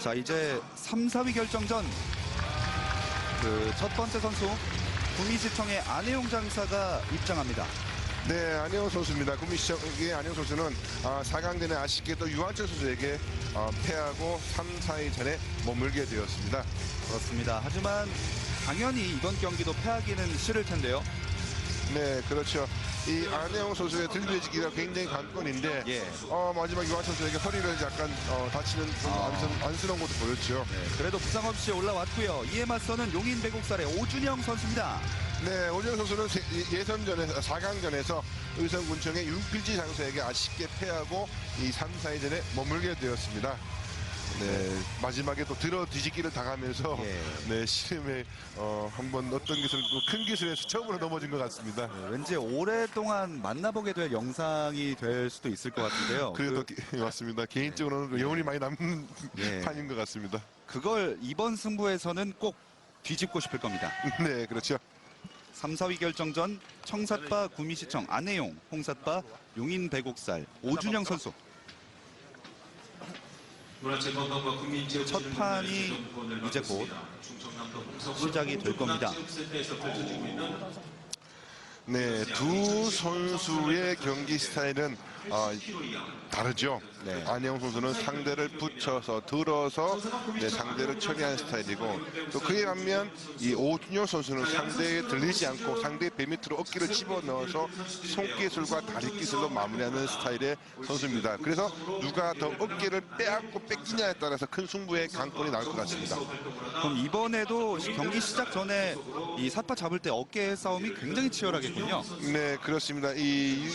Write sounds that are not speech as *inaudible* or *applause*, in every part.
자 이제 3, 4위 결정전 그 첫 번째 선수 구미시청의 안혜용 장사가 입장합니다. 네, 안혜원 선수입니다. 구미시청의 안혜원 선수는 아, 4강전에 아쉽게도 유한철 선수에게 어, 패하고 3, 4위 전에 머물게 되었습니다. 그렇습니다. 하지만 당연히 이번 경기도 패하기는 싫을 텐데요. 네, 그렇죠. 이 안혜영 선수의 들려지기가 굉장히 관건인데 예. 어, 마지막 유한철 선수에게 허리를 약간 어, 다치는 좀 아. 안쓰, 안쓰러운 것도 보였죠. 네, 그래도 부상 없이 올라왔고요. 이에 맞서는 용인 배곡살의 오준영 선수입니다. 네, 오정 선수는 세- 예선전에서 4강전에서 의성군청의 윤필지 장소에게 아쉽게 패하고 이 3, 4위전에 머물게 되었습니다. 네, 마지막에 또 들어 뒤집기를 당하면서 예. 네, 시름에 어, 한번 어떤 기술, 또큰 기술에서 처음으로 넘어진 것 같습니다. 네, 왠지 오랫동안 만나보게 될 영상이 될 수도 있을 것 같은데요. *laughs* 그래도 그, 기- 맞습니다. 개인적으로는 여운이 많이 남는 예. *laughs* 판인 것 같습니다. 그걸 이번 승부에서는 꼭 뒤집고 싶을 겁니다. *laughs* 네, 그렇죠. 3, 4위 결정전 청삿바 구미시청 안혜용, 홍삿바 용인 배곡살 오준영 선수. 첫 판이 이제 곧 시작이 될 겁니다. 네, 두 선수의 경기 스타일은 어, 다르죠. 네. 안영 선수는 상대를 붙여서 들어서 네, 상대를 처리하는 스타일이고 또 그에 반면 이 오준영 선수는 상대에 들리지 않고 상대의 배 밑으로 어깨를 집어넣어서 손기술과 다리 기술로 마무리하는 스타일의 선수입니다. 그래서 누가 더 어깨를 빼앗고 뺏기냐에 따라서 큰 승부의 강권이 나올 것 같습니다. 그럼 이번에도 경기 시작 전에 이 삿바 잡을 때 어깨 싸움이 굉장히 치열하겠군요. 네, 그렇습니다. 이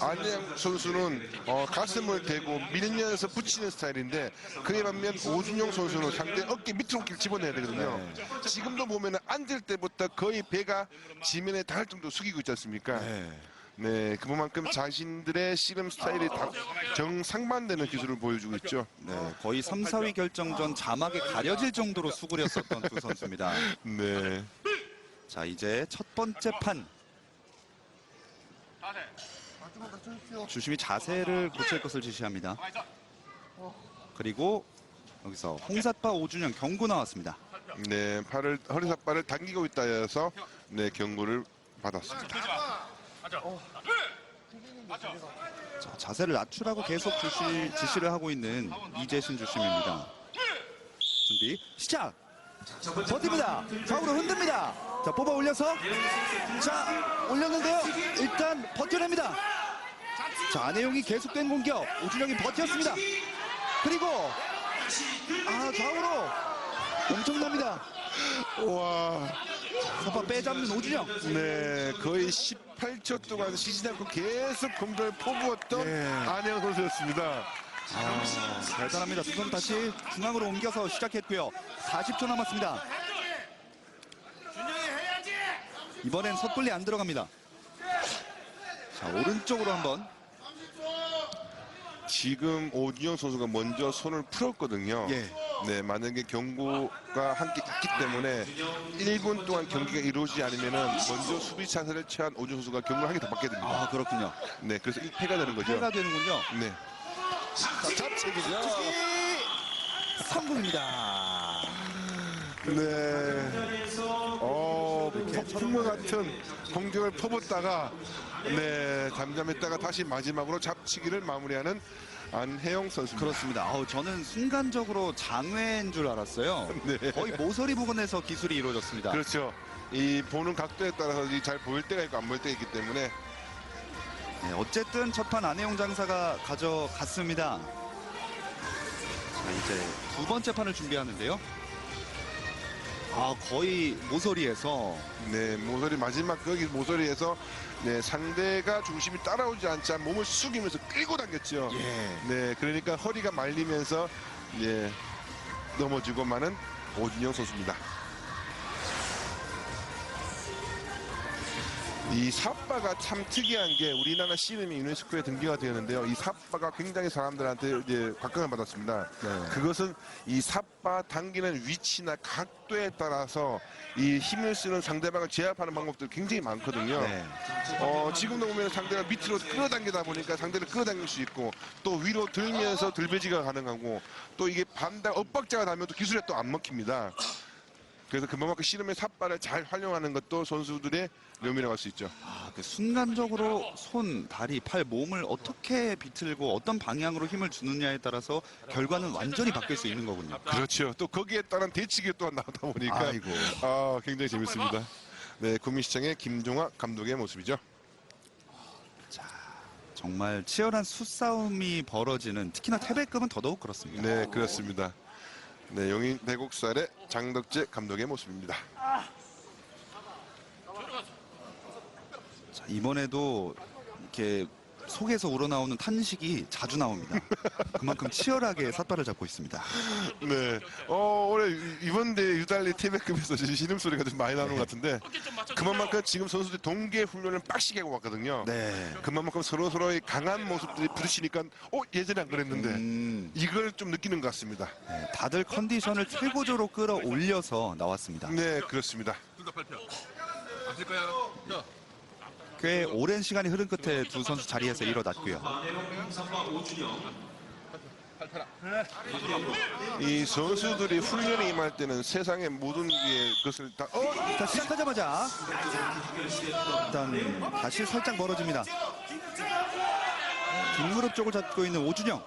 안양 선수는 어, 가슴을 대고 밀면서 붙이는 스타일인데 그에 반면 오준영 선수는 상대 어깨 밑으로 어깨를 집어내야 되거든요. 지금도 보면 앉을 때부터 거의 배가 지면에 닿을 정도 숙이고 있지 않습니까? 네, 그만큼 자신들의 씨름 스타일이 다 정상반되는 기술을 보여주고 있죠. 네, 거의 3, 4위 결정전 자막에 가려질 정도로 수그렸었던 두 선수입니다. 네. 자, 이제 첫 번째 판. 주심이 자세를 고칠 것을 지시합니다. 그리고 여기서 홍삿바 오준영 경고 나왔습니다. 네, 팔을 허리 삿발을 당기고 있다 해서 네, 경고를 받았습니다. 자, 자세를 낮추라고 계속 주시, 지시를 하고 있는 이재신 주심입니다. 준비 시작. 버팁니다. 좌우로 흔듭니다. 자 뽑아 올려서 자 올렸는데요. 일단 버텨냅니다. 자 안혜용이 계속된 공격. 오준영이 버텼습니다. 그리고 아 좌우로 엄청납니다. 와. 서파 빼잡는 오준영. 네, 거의 18초 동안 쉬지 않고 계속 공격을 퍼부었던 네. 안혜영 선수였습니다. 아, 대단합니다. 두선 다시 중앙으로 옮겨서 시작했고요. 40초 남았습니다. 이번엔 섣불리 안 들어갑니다. 자, 오른쪽으로 한번. 지금 오준영 선수가 먼저 손을 풀었거든요. 예. 네, 만약에 경고가 함께 있기 때문에 1분 동안 경기가 이루어지지 않으면 먼저 수비 차세를 취한 오준영 선수가 경고를 한개더 받게 됩니다. 아, 그렇군요. 네, 그래서 1패가 되는 거죠. 패가 되는군요. 네. 자, 잡책이죠. 성공입니다. 네. 어, 폭풍과 같은 공격을 퍼붓다가 네, 잠잠했다가 다시 마지막으로 잡치기를 마무리하는 안혜영 선수입니다. 그렇습니다. 아우, 저는 순간적으로 장외인 줄 알았어요. *laughs* 네. 거의 모서리 부분에서 기술이 이루어졌습니다. 그렇죠. 이 보는 각도에 따라서 이 잘 보일 때가 있고 안 보일 때가 있기 때문에 네, 어쨌든 첫판 안혜용 장사가 가져갔습니다. 자, 이제 두 번째 판을 준비하는데요. 아, 거의 모서리에서 네, 모서리 마지막 거기 모서리에서 네, 상대가 중심이 따라오지 않자 몸을 숙이면서 끌고 당겼죠. 예. 네, 그러니까 허리가 말리면서 예, 넘어지고 마는 오준영 선수입니다. 이 삿바가 참 특이한 게 우리나라 씨름이 유네스코에 등기가 되었는데요. 이 삿바가 굉장히 사람들한테 이제 각광을 받았습니다. 네. 그것은 이 삿바 당기는 위치나 각도에 따라서 이 힘을 쓰는 상대방을 제압하는 방법들이 굉장히 많거든요. 네. 어, 지금도 보면 상대가 밑으로 끌어당기다 보니까 상대를 끌어당길 수 있고 또 위로 들면서 들배지가 가능하고 또 이게 반대 엇박자가 나면 또 기술에 또 안 먹힙니다. 그래서 그만큼 씨름의 삿발을 잘 활용하는 것도 선수들의 묘미라고 할 수 있죠. 아, 그 순간적으로 손, 다리, 팔, 몸을 어떻게 비틀고 어떤 방향으로 힘을 주느냐에 따라서 결과는 완전히 바뀔 수 있는 거군요. 그렇죠. 또 거기에 따른 대치기 또한 나오다 보니까 아이고. 아, 굉장히 재밌습니다. 네, 구미시청의 김종화 감독의 모습이죠. 정말 치열한 수싸움이 벌어지는 특히나 태백급은 더더욱 그렇습니다. 네, 그렇습니다. 네, 용인 대곡살의 장덕재 감독의 모습입니다. 자, 이번에도 이렇게 속에서 우러나오는 탄식이 자주 나옵니다. 그만큼 치열하게 삿발을 잡고 있습니다. 네, 어, 올해 이번 대회 유달리 태백급에서 신음 소리가 좀 많이 나오는 것 같은데 그만큼 지금 선수들이 동계 훈련을 빡시게 하고 왔거든요. 네. 그만큼 서로 서로의 강한 모습들이 부딪히니까 어 예전에 안 그랬는데 음, 이걸 좀 느끼는 것 같습니다. 네, 다들 컨디션을 최고조로 끌어올려서 나왔습니다. 네, 그렇습니다. 둘다 발표. 아실 거야. 자, 꽤 오랜 시간이 흐른 끝에 두 선수 자리에서 일어났고요. 이 선수들이 훈련에 임할 때는 세상의 모든 게 그것을 다 어? 자, 시작하자마자 일단 다시 살짝 멀어집니다. 뒷무릎 쪽을 잡고 있는 오준영.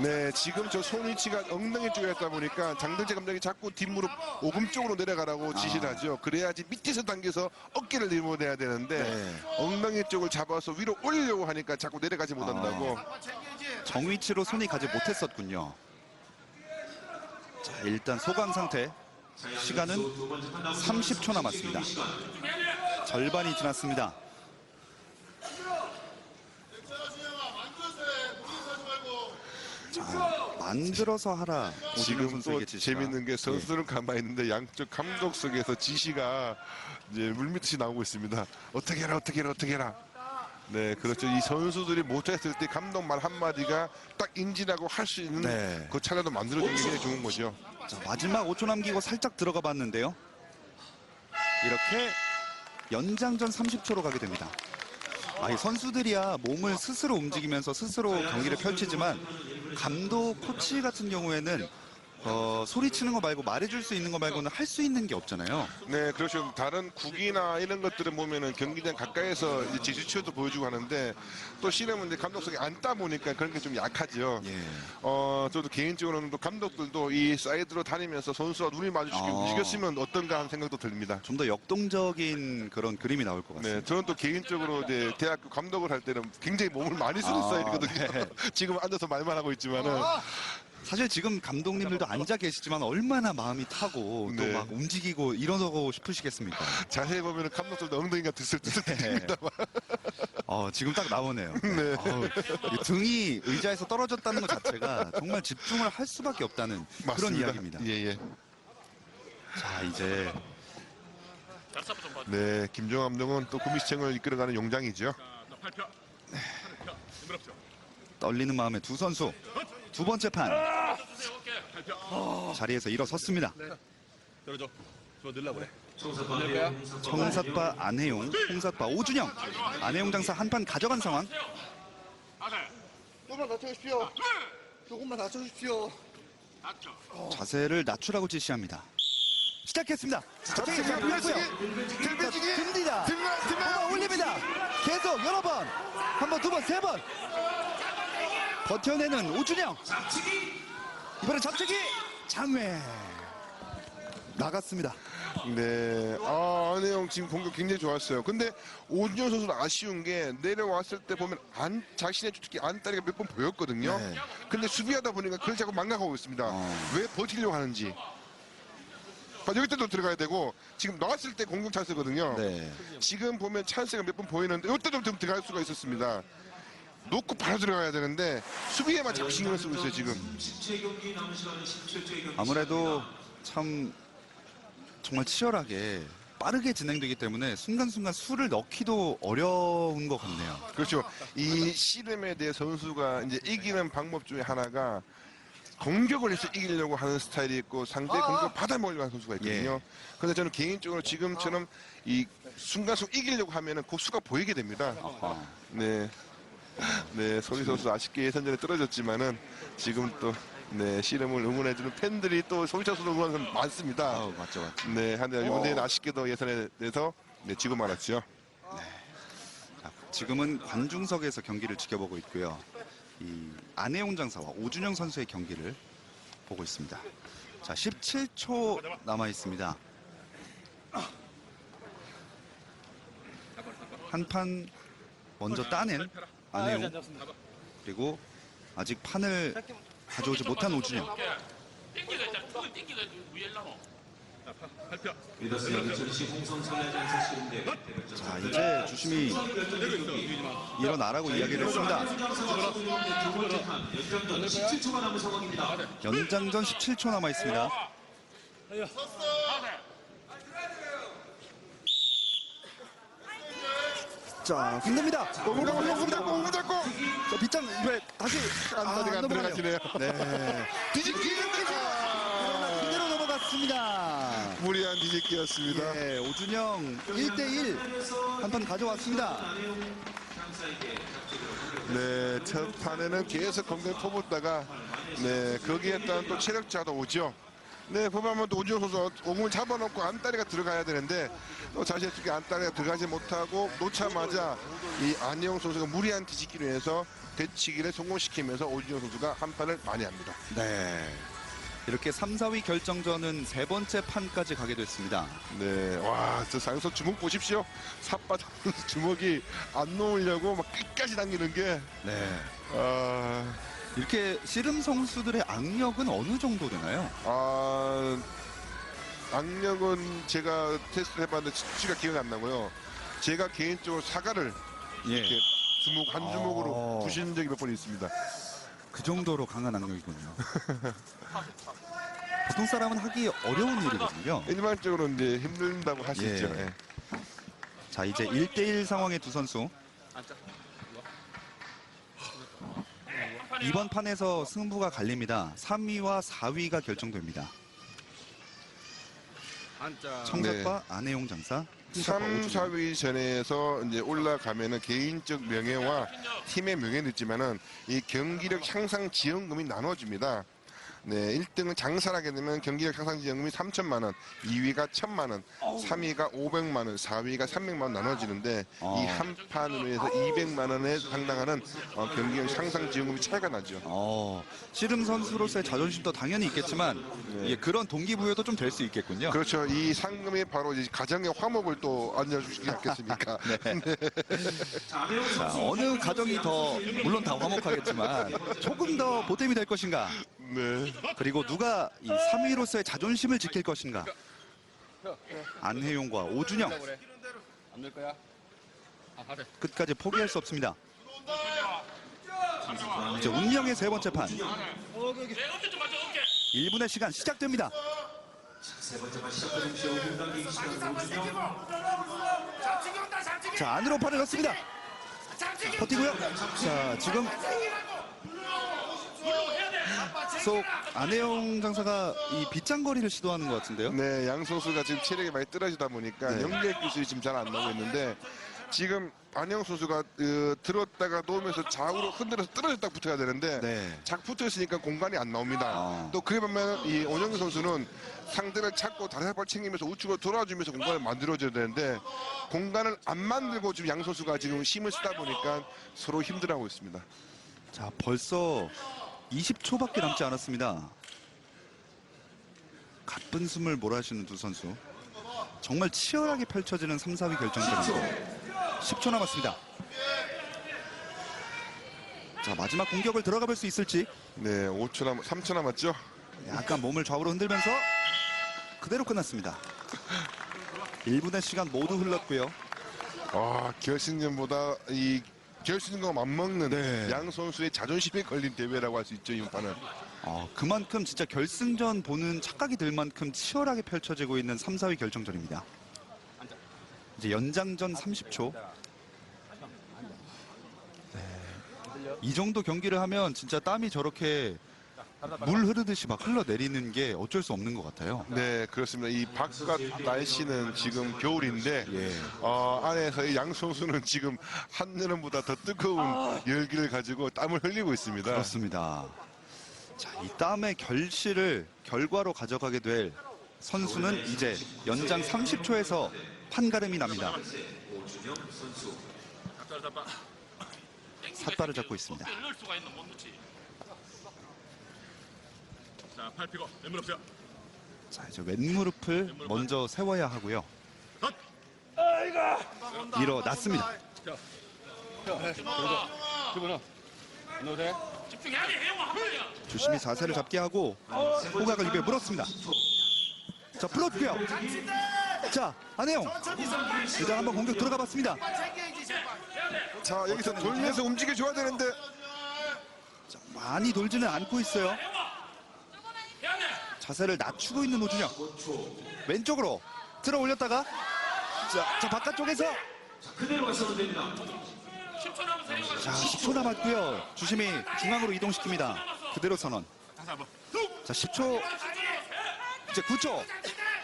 네, 지금 저 손 위치가 엉덩이 쪽에 있다 보니까 장덕재 감독이 자꾸 뒷무릎 오금 쪽으로 내려가라고 지시를 하죠. 그래야지 밑에서 당겨서 어깨를 내려내야 되는데 네. 엉덩이 쪽을 잡아서 위로 올리려고 하니까 자꾸 내려가지 못한다고. 정위치로 손이 가지 못했었군요. 자, 일단 소강 상태. 시간은 30초 남았습니다. 절반이 지났습니다. 자, 만들어서 하라. 지금 또. 재밌는 게 선수들은 가만히 있는데 양쪽 감독 속에서 지시가 이제 물밑이 나오고 있습니다. 어떻게 해라, 어떻게 해라, 어떻게 해라. 네, 그렇죠. 이 선수들이 못했을 때 감독 말 한마디가 딱 인지하고 할 수 있는 네. 그 차례도 만들어주는 게 굉장히 좋은 거죠. 자, 마지막 5초 남기고 살짝 들어가 봤는데요. 이렇게 연장전 30초로 가게 됩니다. 아, 이 선수들이야 몸을 스스로 움직이면서 스스로 경기를 펼치지만 감독, 코치 같은 경우에는 어, 소리치는 거 말고 말해줄 수 있는 거 말고는 할 수 있는 게 없잖아요. 네, 그렇죠. 다른 국이나 이런 것들을 보면은 경기장 가까이서 이제 제스처도 보여주고 하는데 또 씨름은 이제 감독석에 앉다 보니까 그런 게 좀 약하죠. 예. 어, 저도 개인적으로는 또 감독들도 이 사이드로 다니면서 선수와 눈이 마주치게 아. 움직였으면 어떤가 하는 생각도 듭니다. 좀 더 역동적인 그런 그림이 나올 것 같습니다. 네, 저는 또 개인적으로 이제 대학교 감독을 할 때는 굉장히 몸을 많이 쓰는 아, 스타일이거든요. *laughs* 지금 앉아서 말만 하고 있지만은 사실 지금 감독님들도 앉아 계시지만 얼마나 마음이 타고 네. 또 막 움직이고 일어서고 싶으시겠습니까? *laughs* 자세히 보면은 감독들도 엉덩이가 들썩들썩 네. 어, 지금 딱 나오네요. *laughs* 네. 어우, 이 등이 의자에서 떨어졌다는 것 자체가 정말 집중을 할 수밖에 없다는 그런 맞습니다. 이야기입니다. 예, 예. 자, 이제. 네, 김종환 감독은 또 구미시청을 이끌어가는 용장이죠. 발표. 힘들었죠. 떨리는 마음의 두 선수 두 번째 판. 자리에서 일어섰습니다. 열어줘. 저 늘라 그래. 청삿바 안혜용, 홍삿바 오준영, 안혜용 장사 한 판 가져간 상황. 조금만 낮춰주십시오. 조금만 낮춰주십시오. 낮춰. 자세를 낮추라고 지시합니다. 시작했습니다. 잡히기, 잡히고요. 들배지기, 듭니다. 들면, 들면. 올라 올립니다. 계속 여러 번. 한 번, 두 번, 세 번. 버텨내는 오준영. 이번엔 잡치기. 장외. 나갔습니다. 네, 아, 안혜영 지금 공격 굉장히 좋았어요. 근데 오준현 선수는 아쉬운 게 내려왔을 때 보면 안 자신의 특히 안다리가 몇 번 보였거든요. 네. 근데 수비하다 보니까 그걸 자꾸 망각하고 있습니다. 어. 왜 버티려고 하는지. 봐, 여기 때도 들어가야 되고 지금 나왔을 때 공격 찬스거든요. 네. 지금 보면 찬스가 몇 번 보이는데 이때도 좀 들어갈 수가 있었습니다. 놓고 바로 들어가야 되는데 수비에만 자꾸 신경을 쓰고 있어요 지금. 아무래도 참 정말 치열하게 빠르게 진행되기 때문에 순간순간 수를 넣기도 어려운 것 같네요. 그렇죠. 이 씨름에 대해 선수가 이제 이기는 방법 중에 하나가 공격을 해서 이기려고 하는 스타일이 있고 상대 공격을 받아 먹으려고 하는 선수가 있거든요. 그런데 저는 개인적으로 지금처럼 이 순간순간 이기려고 하면은 그 수가 보이게 됩니다. 아하. 네. 네, 소리 선수 아쉽게 예선전에 떨어졌지만은 지금 또 네, 씨름을 응원해주는 팬들이 또 소희철 선수 응원하는 사람 많습니다. 아우, 맞죠, 맞죠. 네, 한데 이번에는 아쉽게도 예선에 대해서 네, 지고 말았죠. 자, 지금은 관중석에서 경기를 지켜보고 있고요. 이 안혜용 장사와 오준영 선수의 경기를 보고 있습니다. 자, 17초 남아 있습니다. 한 판 먼저 따낸 안혜용 그리고 아직 판을 가져오지 못한 오준영. 땡기가 있잖아. 땡기가. 발표. 자, 이제 주심이 일어나라고 이야기를 했습니다. 연장전 17초 남아 있습니다. 자. 공부 잡고, 공부 잡고, 공부 잡고! 자, 빗장 왜 다시 안다리가 안 들어가시네요. 네. 그러나 그대로 넘어갔습니다. 무리한 뒤집기였습니다. 예, 오준영 1대1 한 판 가져왔습니다. 네, 첫 판에는 계속 공격 퍼붓다가 네, 거기에 따른 또 체력자도 오죠. 네, 보면 또 오준영 선수 공을 잡아놓고 안다리가 들어가야 되는데 또 자신의 쪽에 안다리가 들어가지 못하고 놓자마자 이 안녕 선수가 무리한 뒤집기로 해서 대치기를 성공시키면서 오준영 선수가 한 판을 많이 합니다. 네. 이렇게 3, 4위 결정전은 세 번째 판까지 가게 됐습니다. 네, 와, 저 상서 주먹 보십시오. 삿바닥 주먹이 안 놓으려고 막 끝까지 당기는 게, 네. 아, 이렇게 씨름 선수들의 악력은 어느 정도 되나요? 아, 악력은 제가 테스트 해봤는데 수치가 기억이 안 나고요. 제가 개인적으로 사과를 이렇게 주먹 한 주먹으로 어. 부신 적이 몇 번 있습니다. 그 정도로 강한 악력이군요. *laughs* 보통 사람은 하기 어려운 일이거든요. 일반적으로 이제 힘든다고 할수 예. 예. 자, 이제 1대1 상황의 두 선수. 이번 판에서 승부가 갈립니다. 3위와 4위가 결정됩니다. 청사과 안혜용 장사. 3, 오준영. 4위 전에서 이제 올라가면은 개인적 명예와 팀의 명예는 있지만은 이 경기력 향상 지원금이 나눠집니다. 네, 1등은 장사를 하게 되면 경기력 향상 지원금이 3천만 원, 2위가 1천만 원, 3위가 500만 원, 4위가 300만 원 나눠지는데 어. 이 한 판으로 해서 200만 원에 상당하는 어, 경기력 향상 지원금이 차이가 나죠. 어, 씨름 선수로서의 자존심도 당연히 있겠지만 예, 그런 동기부여도 좀 될 수 있겠군요. 그렇죠. 이 상금이 바로 이제 가정의 화목을 또 안겨주시지 않겠습니까? *laughs* *laughs* 자, 어느 가정이 더 물론 다 화목하겠지만 조금 더 보탬이 될 것인가? 네. 그리고 누가 이 3위로서의 자존심을 지킬 것인가? 안혜용과 오준영. 안될 거야. 아. 끝까지 포기할 수 없습니다. 이제 운명의 세 번째 판내 어깨 좀 맞춰 어깨. 1분의 시간 시작됩니다. 자 안으로 판을 넣습니다. 버티고요. 자 지금 물로 해야 돼. 속 안혜영 장사가 이 빗장거리를 시도하는 것 같은데요. 네, 양 선수가 지금 체력이 많이 떨어지다 보니까 네. 연결 기술이 지금 잘 안 나오고 있는데 지금 안영 선수가 어, 들었다가 놓으면서 좌우로 흔들어서 떨어졌다 붙어야 되는데 네. 작 붙어 있으니까 공간이 안 나옵니다. 아. 또 그에 반면 이 오영규 선수는 상대를 찾고 다리 한발 챙기면서 우측으로 돌아주면서 공간을 만들어줘야 되는데 공간을 안 만들고 지금 양 선수가 지금 힘을 쓰다 보니까 서로 힘들어하고 있습니다. 자 벌써 20초밖에 남지 않았습니다. 가쁜 숨을 몰아쉬는 두 선수. 정말 치열하게 펼쳐지는 3, 4위 결정전입니다. 10초 남았습니다. 자 마지막 공격을 들어가 볼 수 있을지 네, 5초 남, 3초 남았죠? 약간 몸을 좌우로 흔들면서 그대로 끝났습니다. 1분의 시간 모두 흘렀고요. 아, 결승전보다 이 결승전과 맞먹는 네. 양 선수의 자존심에 걸린 대회라고 할 수 있죠, 이 판은. 어, 그만큼 진짜 결승전 보는 착각이 들 만큼 치열하게 펼쳐지고 있는 3, 4위 결정전입니다. 이제 연장전 30초. 네. 이 정도 경기를 하면 진짜 땀이 저렇게 물 흐르듯이 막 흘러내리는 게 어쩔 수 없는 것 같아요. 네, 그렇습니다. 이 바깥 날씨는 지금 겨울인데 예. 어, 안에서 이양 선수는 지금 한여름보다 더 뜨거운 열기를 가지고 땀을 흘리고 있습니다. 그렇습니다. 자, 이 땀의 결실을 결과로 가져가게 될 선수는 이제 연장 30초에서 판가름이 납니다. 삿발을 잡고 있습니다. 어떻게 넣을 수가 있는 못 넣지. 자, 팔 피고 왼무릎 세워. 자, 이제 왼무릎을 먼저 세워야 하고요. 덧. 일어났습니다. 그러나 너 돼? 집중해야 돼. 해영아 한 번이야. 조심히 자세를 잡게 하고 호각을 입에 물었습니다. 자, 풀어줄게요. 자, 안혜영. 일단 한번 공격 들어가 봤습니다. 자, 여기서 돌면서 움직여줘야 되는데 많이 돌지는 않고 있어요. 자세를 낮추고 있는 오준영. 왼쪽으로 들어 올렸다가 자, 자 바깥쪽에서 10초 남았어. 해영아. 자 10초 남았고요. 주심이 중앙으로 이동시킵니다. 그대로 선언. 다시 한번. 자 10초 이제 9초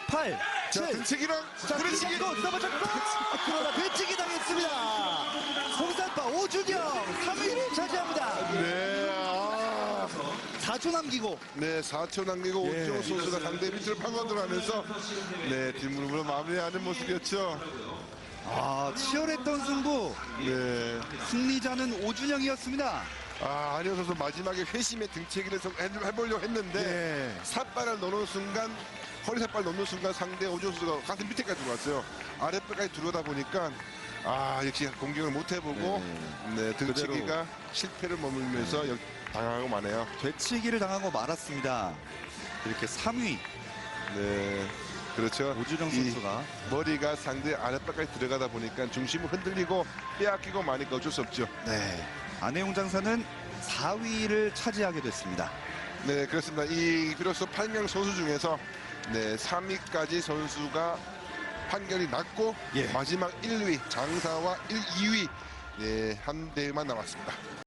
8 자, 7 등치기랑 자, 그렇지. 잡고 넘어졌고 그러나 배치기 당했습니다. 홍산파 오준영 3위를 차지합니다. 네, 아. 4초 남기고 네, 4초 남기고 예. 오준호 선수가 상대 밑을 파고 들어가면서 네, 뒷무릎으로 마무리하는 모습이었죠. 아 치열했던 승부 네. 승리자는 오준영이었습니다. 아, 안현 선수 마지막에 회심의 등치기를 해- 해보려고 했는데 네. 삿발을 넣는 순간 허리 삿발 넣는 순간 상대 오준 선수가 가슴 밑에까지 들어왔어요. 아랫배까지 들어오다 보니까 아 역시 공격을 못 해보고 네, 등치기가 실패를 머물면서 역- 당하고 마네요. 되치기를 당하고 말았습니다. 이렇게 3위 네, 그렇죠. 이 선수가 머리가 상대 아랫배까지 들어가다 보니까 중심을 흔들리고 빼앗기고 마니까 어쩔 수 없죠. 네. 안혜용 장사는 4위를 차지하게 됐습니다. 네, 그렇습니다. 이 비로소 8명 선수 중에서 네, 3위까지 선수가 판결이 났고 예. 마지막 1위 장사와 1, 2위 네, 한 대만 남았습니다.